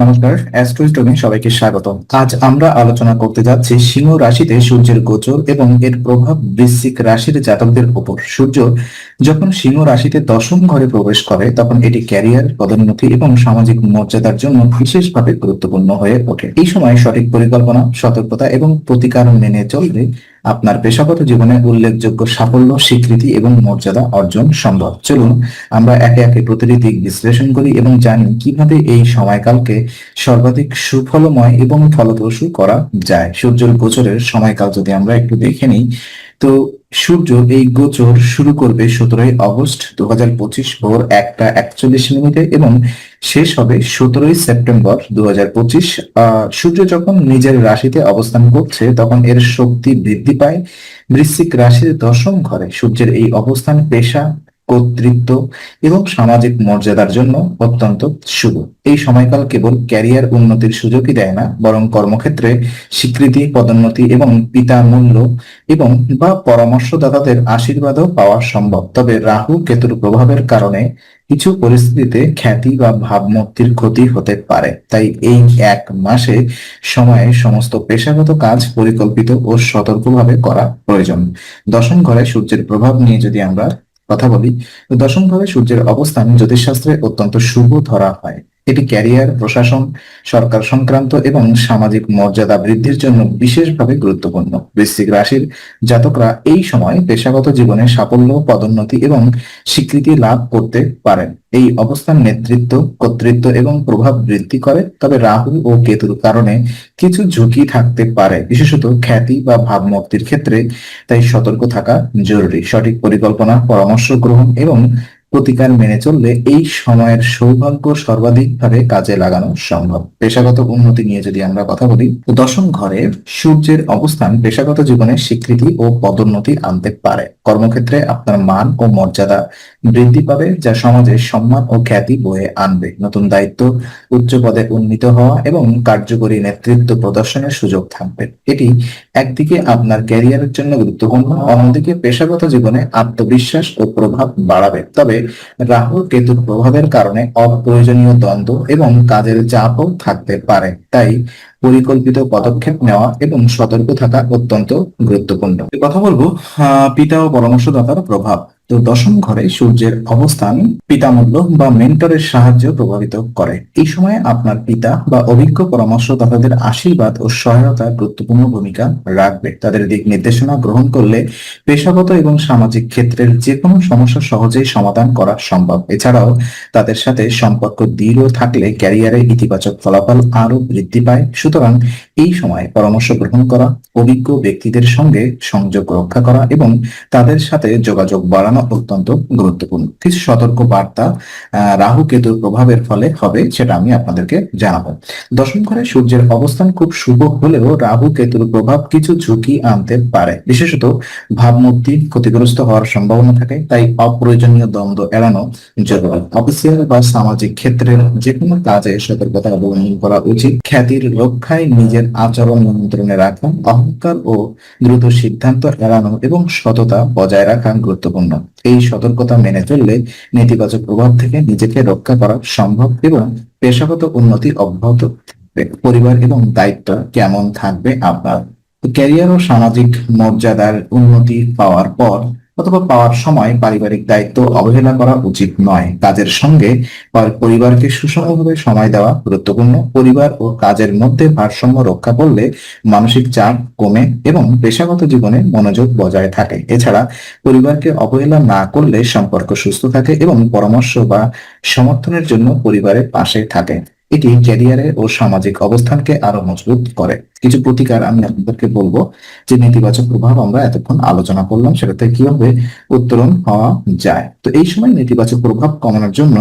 নমস্কার অ্যাস্ট্রোস্টোমে সবাইকে স্বাগত আজ আমরা আলোচনা করতে যাচ্ছি সিংহ রাশিতে সূর্যের গোচর এবং এর প্রভাব বৃশ্চিক রাশির জাতকদের উপর। সূর্য যখন সিংহ রাশিতে দশম ঘরে প্রবেশ করে, তখন এটি ক্যারিয়ার, পদোন্নতি এবং সামাজিক মর্যাদার জন্য বিশেষভাবে গুরুত্বপূর্ণ হয়ে ওঠে। এই সময় সঠিক পরিকল্পনা, সতর্কতা এবং প্রতিকার মেনে চললে আপনার পেশাগত জীবনে উল্লেখযোগ্য সাফল্য, স্বীকৃতি এবং মর্যাদা অর্জন সম্ভব। চলুন, আমরা একে একে প্রতিটি দিক বিশ্লেষণ করি এবং জানি কীভাবে এই সময়কালকে সর্বাধিক সুফলময় এবং ফলপ্রসূ করা যায়। সূর্যের গোচরের সময়কাল যদি আমরা একটু দেখে নিই, তো সূর্য এই গোচর শুরু করবে সতেরোই আগস্ট দু হাজার পঁচিশ ভোর একটা একচল্লিশ মিনিটে এবং শেষ হবে সতেরোই সেপ্টেম্বর দু হাজার পঁচিশ সূর্য যখন নিজের রাশিতে অবস্থান করছে, তখন এর শক্তি বৃদ্ধি পায়। বৃশ্চিক রাশির দশম ঘরে সূর্যের এই অবস্থান পেশা কর্তৃত্ব এবং সামাজিক মর্যাদার জন্য অত্যন্ত শুভ। এই সময়কাল কেবল ক্যারিয়ার উন্নতির সুযোগই দেয় না, বরং কর্মক্ষেত্রে স্বীকৃতি, পদোন্নতি এবং পিতা মূল্য এবং বা পরামর্শদাতাদের আশীর্বাদও পাওয়া সম্ভব। তবে রাহু কেতুর প্রভাবের কারণে কিছু পরিস্থিতিতে খ্যাতি বা ভাবমূর্তির ক্ষতি হতে পারে। তাই এই এক মাসে সময়ে সমস্ত পেশাগত কাজ পরিকল্পিত ও সতর্কভাবে করা প্রয়োজন। দশম ঘরে সূর্যের প্রভাব নিয়ে যদি আমরা কথা বলি। দশম ভাবে সূর্যের অবস্থান জ্যোতিষশাস্ত্রে অত্যন্ত শুভ ধরা হয়। এটি ক্যারিয়ার, প্রশাসন, সরকার সংক্রান্ত এবং সামাজিক মর্যাদা বৃদ্ধির জন্য বিশেষভাবে গুরুত্বপূর্ণ। বৃশ্চিক রাশির জাতকরা এই সময় পেশাগত জীবনে সাফল্য, পদোন্নতি এবং স্বীকৃতি লাভ করতে পারেন। এই অবস্থান নেতৃত্ব, কর্তৃত্ব এবং প্রভাব বৃদ্ধি করে। তবে রাহু ও কেতুর কারণে কিছু ঝুঁকি থাকতে পারে, বিশেষত খ্যাতি বা ভাবমূর্তির ক্ষেত্রে। তাই সতর্ক থাকা জরুরি। সঠিক পরিকল্পনা, পরামর্শ গ্রহণ এবং প্রতিকার মেনে চললে এই সময়ের সৌভাগ্য সর্বাধিকভাবে কাজে লাগানো সম্ভব। পেশাগত উন্নতি নিয়ে যদি আমরা কথা বলি দশম ঘরে সূর্যের অবস্থান পেশাগত জীবনে স্বীকৃতি ও পদোন্নতি আনতে পারে। কর্মক্ষেত্রে আপনার মান ও মর্যাদা বৃদ্ধি পাবে যা সমাজে সম্মান ও খ্যাতি বয়ে আনবে। নতুন দায়িত্ব, উচ্চ পদে উন্নীত হওয়া এবং কার্যকরী নেতৃত্ব প্রদর্শনের সুযোগ থাকবে। এটি একদিকে আপনার ক্যারিয়ারের জন্য গুরুত্বপূর্ণ, অন্যদিকে পেশাগত জীবনে আত্মবিশ্বাস ও প্রভাব বাড়াবে। তবে রাহু কেতুর প্রভাবের কারণে অপ্রয়োজনীয় দ্বন্দ্ব এবং কাজের চাপও থাকতে পারে। তাই পরিকল্পিত পদক্ষেপ নেওয়া এবং সতর্ক থাকা অত্যন্ত গুরুত্বপূর্ণ। কথা বলব পিতা ও পরামর্শদাতার প্রভাব। তো দশম ঘরে সূর্যের অবস্থান পিতামূল্য বা মেন্টরের সাহায্য প্রভাবিত করে। এই সময় আপনার পিতা বা অভিজ্ঞ পরামর্শদাতাদের আশীর্বাদ ও সহায়তা গুরুত্বপূর্ণ ভূমিকা রাখবে। তাদের দিক নির্দেশনা গ্রহণ করলে পেশাগত এবং সামাজিক ক্ষেত্রের যে কোনো সমস্যা সহজেই সমাধান করা সম্ভব। এছাড়াও তাদের সাথে সম্পর্ক দৃঢ় থাকলে ক্যারিয়ারে ইতিবাচক ফলাফল আরও বৃদ্ধি পায়। সুতরাং এই সময় পরামর্শ গ্রহণ করা, অভিজ্ঞ ব্যক্তিদের সঙ্গে সংযোগ রক্ষা করা এবং তাদের সাথে যোগাযোগ বাড়ানো অত্যন্ত গুরুত্বপূর্ণ। কিছু সতর্ক বার্তা রাহু কেতুর প্রভাবের ফলে হবে সেটা আমি আপনাদেরকে জানাব। দশম ঘরে সূর্যের অবস্থান খুব শুভ হলেও রাহু কেতুর প্রভাব কিছু ঝুঁকি আনতে পারে। বিশেষত ভাবমূর্তি ক্ষতিগ্রস্ত হওয়ার সম্ভাবনা থাকে, তাই অপ্রয়োজনীয় দ্বন্দ্ব এড়ানো জরুরি। অফিসিয়াল বা সামাজিক ক্ষেত্রের যে কোনো কাজে সতর্কতা অবলম্বন করা উচিত। খ্যাতির রক্ষায় নিজের আচরণ নিয়ন্ত্রণে রাখা, অহংকার ও দ্রুত সিদ্ধান্ত এড়ানো এবং সততা বজায় রাখা গুরুত্বপূর্ণ। এই সতর্কতা মেনে চললে নেতিবাচক প্রভাব থেকে নিজেকে রক্ষা করা সম্ভব এবং পেশাগত উন্নতি অব্যাহত পরিবার এবং দায়িত্ব কেমন থাকবে আপনার? ক্যারিয়ার ও সামাজিক মর্যাদার উন্নতি পাওয়ার পর অথবা পাওয়ার সময় পারিবারিক দায়িত্ব অবহেলা করা উচিত নয়। কাজের সঙ্গে পরিবারকে সুষমভাবে সময় দেওয়া গুরুত্বপূর্ণ। পরিবার ও কাজের মধ্যে ভারসাম্য রক্ষা করলে মানসিক চাপ কমে এবং পেশাগত জীবনে মনোযোগ বজায় থাকে। এছাড়া পরিবারকে অবহেলা না করলে সম্পর্ক সুস্থ থাকে এবং পরামর্শ বা সমর্থনের জন্য পরিবারের পাশে থাকে। এটি ক্যারিয়ারে ও সামাজিক অবস্থানকে আরও মজবুত করে। কিছু প্রতিকার আমি আপনাদেরকে বলব যে নেতিবাচক প্রভাব আমরা এতক্ষণ আলোচনা করলাম, সেটাতে কীভাবে উত্তরণ হওয়া যায়। তো এই সময় নেতিবাচক প্রভাব কমানোর জন্য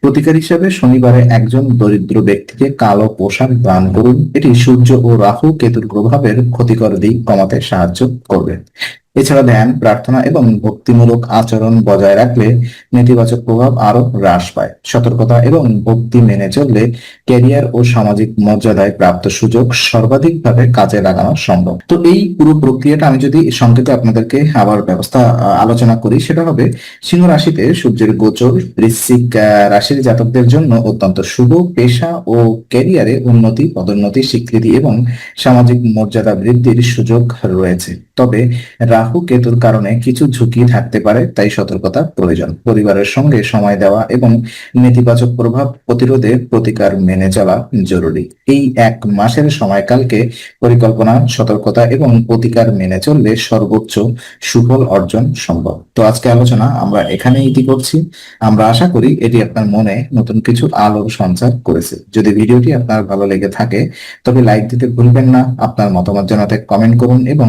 প্রতিকার হিসেবে শনিবারে একজন দরিদ্র ব্যক্তিকে কালো পোশাক দান করুন। এটি সূর্য ও রাহু কেতুর প্রভাবের ক্ষতিকর দিক কমাতে সাহায্য করবে। এছাড়া ধ্যান, প্রার্থনা এবং ভক্তিমূলক আচরণ বজায় রাখলে নেতিবাচক প্রভাব আরও হ্রাস পায়। সতর্কতা এবং ভক্তি মেনে চললে ক্যারিয়ার ও সামাজিক মর্যাদায় প্রাপ্ত সুযোগ সর্বাধিকভাবে কাজে লাগানো সম্ভব। তো এই পুরো প্রক্রিয়াটা আমি যদি সংক্ষেপে আপনাদেরকে আবার ব্যবস্থা আলোচনা করি, সেটা হবে সিংহ রাশিতে সূর্যের গোচর বৃশ্চিক রাশির জাতকদের জন্য অত্যন্ত শুভ পেশা ও ক্যারিয়ারে উন্নতি, পদোন্নতি, স্বীকৃতি এবং সামাজিক মর্যাদা বৃদ্ধির সুযোগ রয়েছে। তবে রাহু কেতুর কারণে কিছু ঝুঁকি থাকতে পারে, তাই সতর্কতা প্রয়োজন। পরিবারের সঙ্গে সময় দেওয়া এবং নেতিবাচক প্রভাব প্রতিরোধে প্রতিকার মেনে চলা জরুরি। এই এক মাসের সময়কালকে পরিকল্পনা, সতর্কতা এবং প্রতিকার মেনে চললে সর্বোচ্চ সুফল অর্জন সম্ভব। তো আজকে আলোচনা আমরা এখানে ইতি করছি। আমরা আশা করি এটি আপনার মনে নতুন কিছু আলোর সঞ্চার করেছে। যদি ভিডিওটি আপনার ভালো লেগে থাকে, তবে লাইক দিতে ভুলবেন না। আপনার মতামত জানাতে কমেন্ট করুন এবং